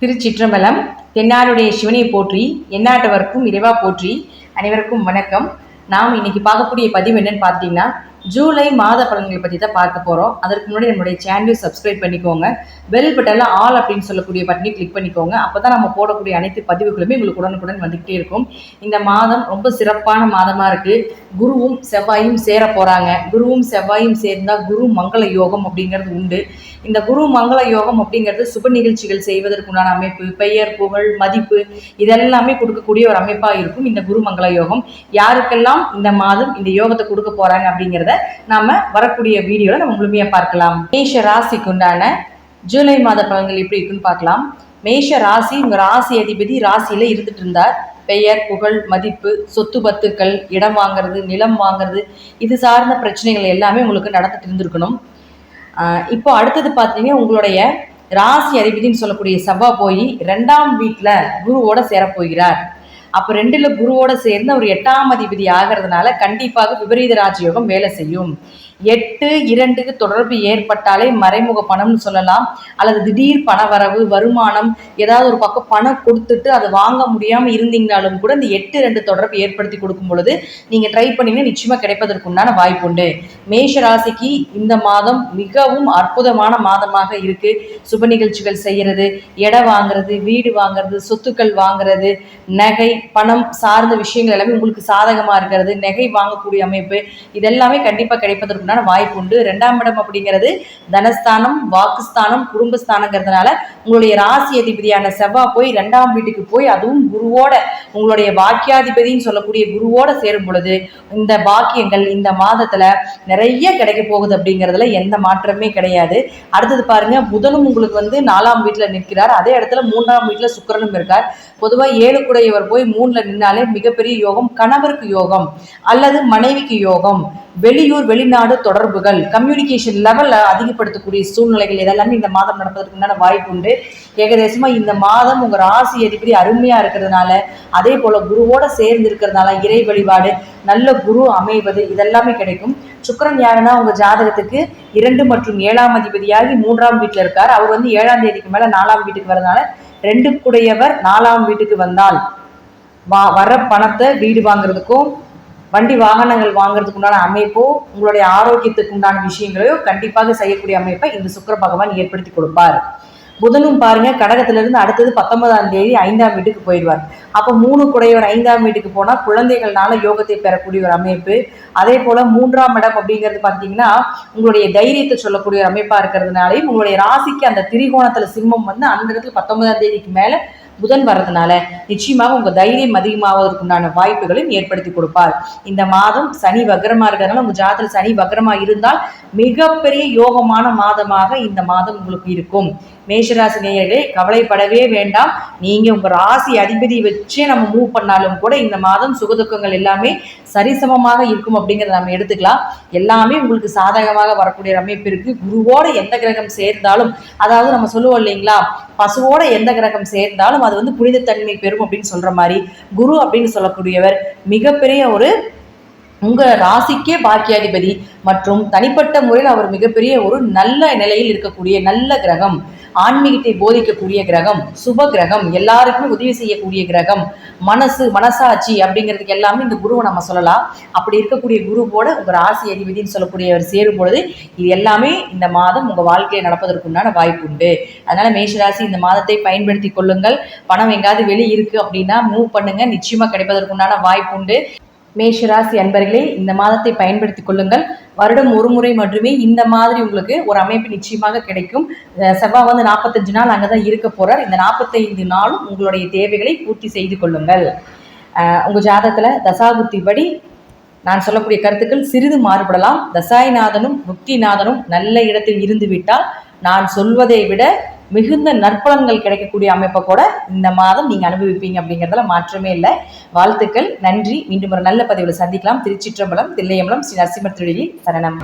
திருச்சிற்றம்பலம் தென்னாருடைய சிவனை போற்றி எந்நாட்டவர்க்கும் இறைவா போற்றி அனைவருக்கும் வணக்கம். நாம் இன்னைக்கு பார்க்கக்கூடிய பதிவு என்னன்னு பார்த்தீங்கன்னா ஜூலை மாத பலன்களை பற்றி தான் பார்க்க போகிறோம் அதற்கு முன்னாடி நம்மளுடைய சேனலையும் சப்ஸ்கிரைப் பண்ணிக்கோங்க. பெல் பட்டனில் ஆல் அப்படின்னு சொல்லக்கூடிய பட்டனை கிளிக் பண்ணிக்கோங்க. அப்போ தான் நம்ம போடக்கூடிய அனைத்து பதிவுகளுமே உங்களுக்கு உடனுக்குடன் வந்துகிட்டே இருக்கும். இந்த மாதம் ரொம்ப சிறப்பான மாதமாக இருக்குது குருவும் செவ்வாயும் சேர போகிறாங்க குருவும் செவ்வாயும் சேர்ந்தால் குரு மங்கள யோகம் அப்படிங்கிறது உண்டு. இந்த குரு மங்கள யோகம் அப்படிங்கிறது சுப நிகழ்ச்சிகள் செய்வதற்குண்டான அமைப்பு பெயர் புகழ் மதிப்பு இதெல்லாமே கொடுக்கக்கூடிய ஒரு அமைப்பாக இருக்கும் இந்த குரு மங்கள யோகம். யாருக்கெல்லாம் இந்த மாதம் இந்த யோகத்தை கொடுக்க போகிறாங்க அப்படிங்கிறத நாம் வரக்கூடிய வீடியோவில் நம்ம முழுமையாக பார்க்கலாம். மேஷ ராசிக்கு உண்டான ஜூலை மாத பலன்கள் எப்படி இருக்குன்னு பார்க்கலாம். மேஷ ராசி உங்கள் ராசி அதிபதி ராசியில இருந்துட்டு இருந்தார். பெயர் புகழ் மதிப்பு சொத்து பத்துக்கள் இடம் வாங்குறது நிலம் வாங்குறது இது சார்ந்த பிரச்சனைகள் எல்லாமே உங்களுக்கு நடந்துட்டு இருந்திருக்கணும் இப்போ அடுத்தது பார்த்தீங்கன்னா உங்களுடைய ராசி அதிபதினு சொல்லக்கூடிய செவ்வாய் போய் ரெண்டாம் வீட்டில் குருவோட சேரப்போகிறார். அப்போ ரெண்டுல குருவோட சேர்ந்து அவர் எட்டாம் அதிபதி ஆகிறதுனால கண்டிப்பாக விபரீத ராஜயோகம் வேலை செய்யும். எட்டு இரண்டுக்கு தொடர்பு ஏற்பட்டாலே மறைமுக பணம்னு சொல்லலாம். அல்லது திடீர் பண வரவு வருமானம் ஏதாவது ஒரு பக்கம் பணம் கொடுத்துட்டு அதை வாங்க முடியாமல் இருந்தீங்கனாலும் கூட இந்த எட்டு ரெண்டு தொடர்பு ஏற்படுத்தி கொடுக்கும் பொழுது நீங்கள் ட்ரை பண்ணீங்கன்னா நிச்சயமாக கிடைப்பதற்குண்டான வாய்ப்பு உண்டு. மேஷ ராசிக்கு இந்த மாதம் மிகவும் அற்புதமான மாதமாக இருக்கு. சுப நிகழ்ச்சிகள் செய்யறது இடம் வாங்குறது வீடு வாங்குறது சொத்துக்கள் வாங்குறது நகை பணம் சார்ந்த விஷயங்கள் எல்லாமே உங்களுக்கு சாதகமாக இருக்கிறது நகை வாங்கக்கூடிய அமைப்பு இதெல்லாமே கண்டிப்பாக கிடைப்பதற்குண்டான வாய்ப்பு உண்டு. ரெண்டாம் இடம் அப்படிங்கிறது தனஸ்தானம் வாக்குஸ்தானம் குடும்பஸ்தானங்கிறதுனால உங்களுடைய ராசி அதிபதியான செவ்வாய் போய் ரெண்டாம் வீட்டுக்கு போய் அதுவும் குருவோட உங்களுடைய பாக்கியாதிபதின்னு சொல்லக்கூடிய குருவோட சேரும் பொழுது இந்த பாக்கியங்கள் இந்த மாதத்துல நிறைய கிடைக்க போகுது அப்படிங்கிறதுல எந்த மாற்றமே கிடையாது. அடுத்தது பாருங்க புதனும் உங்களுக்கு வந்து நாலாம் வீட்டுல நிற்கிறார். அதே இடத்துல மூன்றாம் வீட்டுல சுக்கிரனும் இருக்கார். பொதுவா ஏழு கூடையவர் போய் மூணுல நின்னாலே மிகப்பெரிய யோகம் கணவருக்கு யோகம் அல்லது மனைவிக்கு யோகம். வெளியூர் வெளிநாடு தொடர்புகள் கம்யூனிகேஷன் லெவல்ல அதிகப்படுத்தக்கூடிய சூழ்நிலைகள் இதெல்லாமே இந்த மாதம் நடப்பதற்கு உண்டான வாய்ப்பு உண்டு. ஏகதேசமா இந்த மாதம் உங்க ராசி அதிபதி அருமையா இருக்கிறதுனால அதே போல குருவோட சேர்ந்து இருக்கிறதுனால இறை வழிபாடு நல்ல குரு அமைவது இதெல்லாமே கிடைக்கும். சுக்கரன் யாருன்னா உங்க ஜாதகத்துக்கு இரண்டு மற்றும் ஏழாம் அதிபதியாகி மூன்றாம் வீட்டில் இருக்கார். அவர் வந்து ஏழாம் தேதிக்கு மேல நாலாம் வீட்டுக்கு வரதுனால ரெண்டு குடையவர் நாலாம் வீட்டுக்கு வந்தால் வா வர பணத்தை வீடு வாங்குறதுக்கும் வண்டி வாகனங்கள் வாங்குறதுக்கு உண்டான அமைப்போ உங்களுடைய ஆரோக்கியத்துக்கு உண்டான விஷயங்களையோ கண்டிப்பாக செய்யக்கூடிய அமைப்பை இந்த சுக்கர பகவான் ஏற்படுத்தி கொடுப்பார். புதனும் பாருங்க கடகத்திலிருந்து அடுத்தது பத்தொன்பதாம் தேதி ஐந்தாம் வீட்டுக்கு போயிடுவார். அப்போ மூணு குடையவர் ஐந்தாம் வீட்டுக்கு போனால் குழந்தைகள்னால யோகத்தை பெறக்கூடிய ஒரு அமைப்பு. அதே போல மூன்றாம் இடம் அப்படிங்கிறது பார்த்தீங்கன்னா உங்களுடைய தைரியத்தை சொல்லக்கூடிய ஒரு அமைப்பாக இருக்கிறதுனாலையும் உங்களுடைய ராசிக்கு அந்த திரிகோணத்தில் சிம்மம் வந்து அந்த இடத்துல பத்தொன்பதாம் தேதிக்கு மேலே புதன் வர்றதுனால நிச்சயமாக உங்க தைரியம் அதிகமாவதற்குண்டான வாய்ப்புகளையும் ஏற்படுத்தி கொடுப்பார். இந்த மாதம் சனி வக்ரமா இருக்கிறதுனால உங்க ஜாதகத்தில் சனி வக்ரமா இருந்தால் மிகப்பெரிய யோகமான மாதமாக இந்த மாதம் உங்களுக்கு இருக்கும். மேஷராசி நேயர்களே கவலைப்படவே வேண்டாம். நீங்க உங்க ராசி அதிபதி வச்சே நம்ம மூவ் பண்ணாலும் கூட இந்த மாதம் சுகதுக்கங்கள் எல்லாமே சரிசமமாக இருக்கும் அப்படிங்கிறத நம்ம எடுத்துக்கலாம். எல்லாமே உங்களுக்கு சாதகமாக வரக்கூடிய அமைப்பு இருக்கு. குருவோட எந்த கிரகம் சேர்ந்தாலும் அதாவது நம்ம சொல்லுவோம் இல்லைங்களா பசுவோட எந்த கிரகம் சேர்ந்தாலும் அது வந்து புனிதத்தன்மை பெறும் அப்படின்னு சொல்ற மாதிரி குரு அப்படின்னு சொல்லக்கூடியவர் மிகப்பெரிய ஒரு உங்க ராசிக்கே பாக்கியாதிபதி மற்றும் தனிப்பட்ட முறையில் அவர் மிகப்பெரிய ஒரு நல்ல நிலையில் இருக்கக்கூடிய நல்ல கிரகம். ஆன்மீகத்தை போதிக்கக்கூடிய கிரகம் சுப கிரகம் எல்லாருக்குமே உதவி செய்யக்கூடிய கிரகம் மனசு மனசாட்சி அப்படிங்கிறதுக்கு எல்லாமே இந்த குருவை நம்ம சொல்லலாம். அப்படி இருக்கக்கூடிய குருவோட உங்க ராசி அதிபதினு சொல்லக்கூடியவர் சேரும் பொழுது இது எல்லாமே இந்த மாதம் உங்க வாழ்க்கையில் நடப்பதற்குண்டான வாய்ப்பு உண்டு. அதனால மேஷராசி இந்த மாதத்தை பயன்படுத்தி கொள்ளுங்கள். பணம் எங்காவது வெளியே இருக்கு அப்படின்னா மூவ் பண்ணுங்க. நிச்சயமா கிடைப்பதற்குண்டான வாய்ப்பு உண்டு. மேஷராசி அன்பர்களே இந்த மாதத்தை பயன்படுத்திக் கொள்ளுங்கள். வருடம் ஒரு முறை மட்டுமே இந்த மாதிரி உங்களுக்கு ஒரு அமைப்பு நிச்சயமாக கிடைக்கும். செவ்வாய் வந்து நாற்பத்தஞ்சு நாள் அங்கே தான் இருக்க போறார். இந்த நாற்பத்தைந்து நாளும் உங்களுடைய தேவைகளை பூர்த்தி செய்து கொள்ளுங்கள். உங்கள் உங்க ஜாதகத்துல தசாபுத்தி படி நான் சொல்லக்கூடிய கருத்துக்கள் சிறிது மாறுபடலாம். தசாய்நாதனும் முக்திநாதனும் நல்ல இடத்தில் இருந்து விட்டால் நான் சொல்வதை விட மிகுந்த நற்பலன்கள் கிடைக்கக்கூடிய அமைப்பை கூட இந்த மாதம் நீங்க அனுபவிப்பீங்க அப்படிங்கிறதுல மாற்றமே இல்லை. வாழ்த்துக்கள் நன்றி. மீண்டும் ஒரு நல்ல பதிவில் சந்திக்கலாம். திருச்சிற்றம்பலம் தில்லையம்பலம் ஸ்ரீ நரசிம்மர் திருடிலி சரணம்.